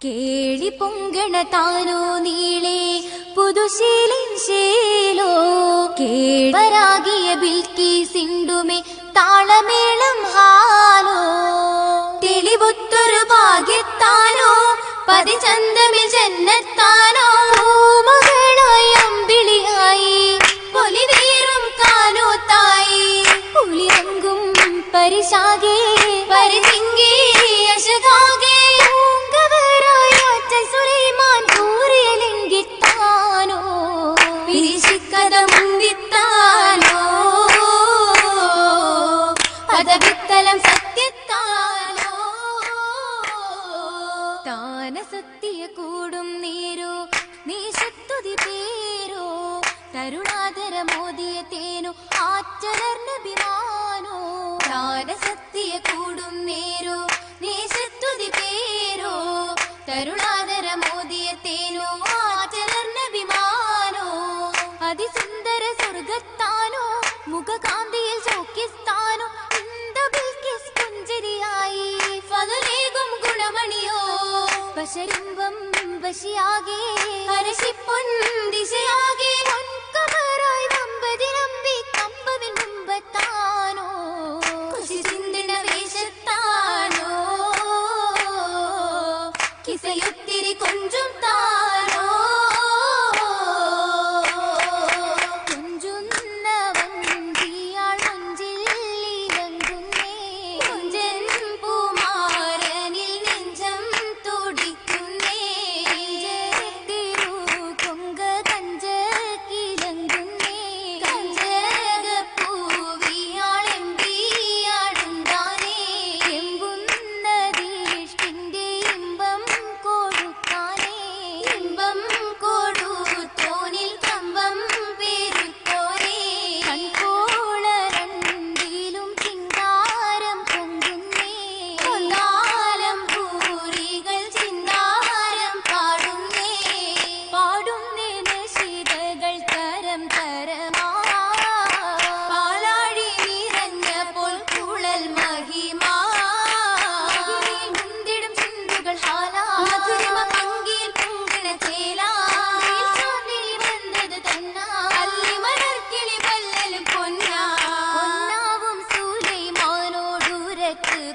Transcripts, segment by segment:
കേളി പൊങ്കണ താനോ നീളെ പുതുശീലിൻ ശേലോ കേളരാകിയ ബിൽക്കി സിണ്ടുമേ താളമേളം ഹാലോ. തെളിവുത്തൊരു ഭാഗ്യത്താനോ പതിചന്തമിൽ ജന്നത്താനോ സത്യ കൂടും നേരോ? നീ ശത്തുതി പേരോ? തരുണാതര മോദിയ തേനോ? ബിമാനോ അതിസുന്ദര സ്വർഗത്താനോ? മുഖകാന്തിയിൽ ചോക്കിസ്ഥാനോ പുഞ്ചരിയായി ഫലലേകും ഗുണമണിയോ? പശരിമ്പം വശിയാകെ ഹരശിപ്പൊൻ ദിശയാകെ இசையுத்திரி கொஞ்சம் தான்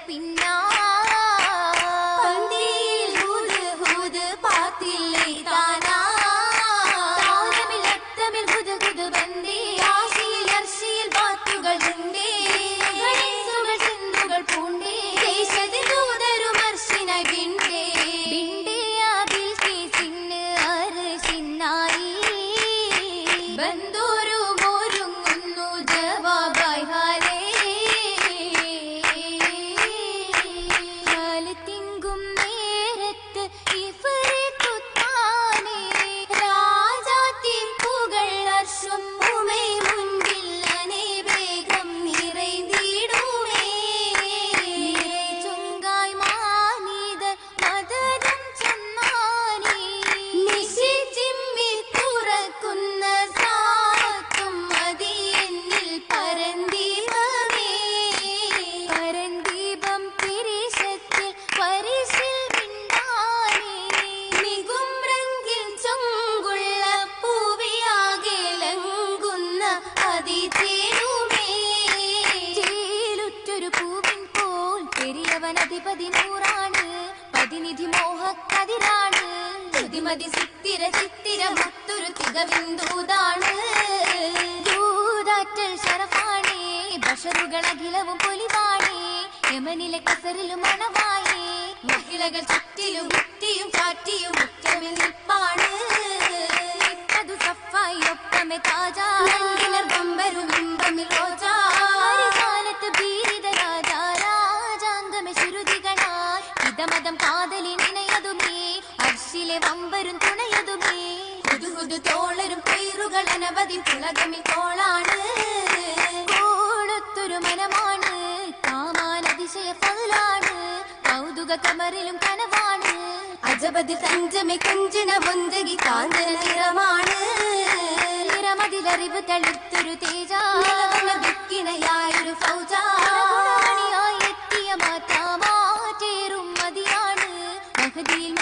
we know. ശ്രുതിമതി സിത്തിര ചിത്തിര മുത്തൊരു തികവിന്ദൂതാണ് ദൂതാറ്റൽ ശരഫാണേ ബഷറുകൾ അഖിലവും പൊലിവാണേ യമനിലെ കസറിലും മണവായേ മഹിളകൾ ചുറ്റിലും മുറ്റിയും ചാറ്റിയും മുറ്റമിൽ നിൽപ്പാണ് അത് സഫായി ഒപ്പമെ താജാ ബമ്പരും ഇമ്പമിൽ റോജാ കാലത്ത് ഭീരിത രാജാ രാജാംഗമെ ശ്രുതികളാൽ ഇതമതം കാതലിന് துணையே வம்பரும் துணையதுமே புது புது தோழரும் பேருகள் அனவதி புலகமி கோளானு கோணத்துரு மனமானு காமான அதிசய பதிலானு கௌதுக கமரிலும் கனவானு. அஜபதி தஞ்சமை கொஞ்சின ஒந்தகி காந்தன நிறமானு. நிறமதில் அறிவு தழுத்துரு தேஜா. விக்கினையாயிரு ஃபௌஜா. எட்டிய மாத்தாமா சேரும் மதியானு. மகதியில்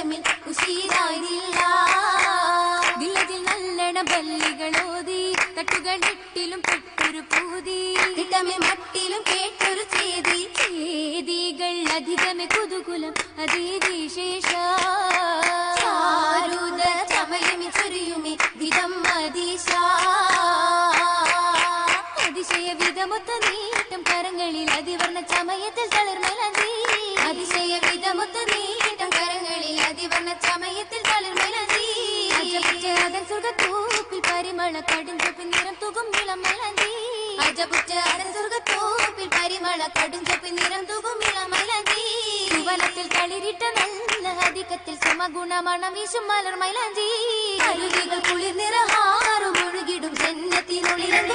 കുശലമിൽ ഉശീരായില്ല ദില്ലതിൽ നല്ലണ ബല്ലികളോതി തട്ടുകളിട്ടിലും പെട്ടൊരു പൂതി. കിട്ടമെ മട്ടിലും കേട്ടൊരു ചേതി ചേതികൾ അധികമെ കുതുകുലം അതേ വിശേഷ കരങ്ങളിൽ അതിവർണ ചമയത്തിൽ തളിർമലതി അതിശയ വിധമൊത്ത നീട്ടം കരങ്ങളിൽ അതിവർണ ചമയത്തിൽ തളിർമലതി അതൻ സുഖത്തൂപ്പിൽ പരിമള കടുഞ്ചൊപ്പിൽ നിറം തുകും ഇളം മലതി അജപുറ്റ അതൻ സുഖത്തൂപ്പിൽ പരിമള കടുഞ്ചൊപ്പിൽ നിറം തുകും ഇളം മലതി വനത്തിൽ തളിരിട്ട നല്ല അധികത്തിൽ സമഗുണമണം വീശും മലർ മൈലാഞ്ചി അരുവികൾ കുളിർ നിറഹാറും ഒഴുകിടും ജന്നത്തിനുള്ളിലും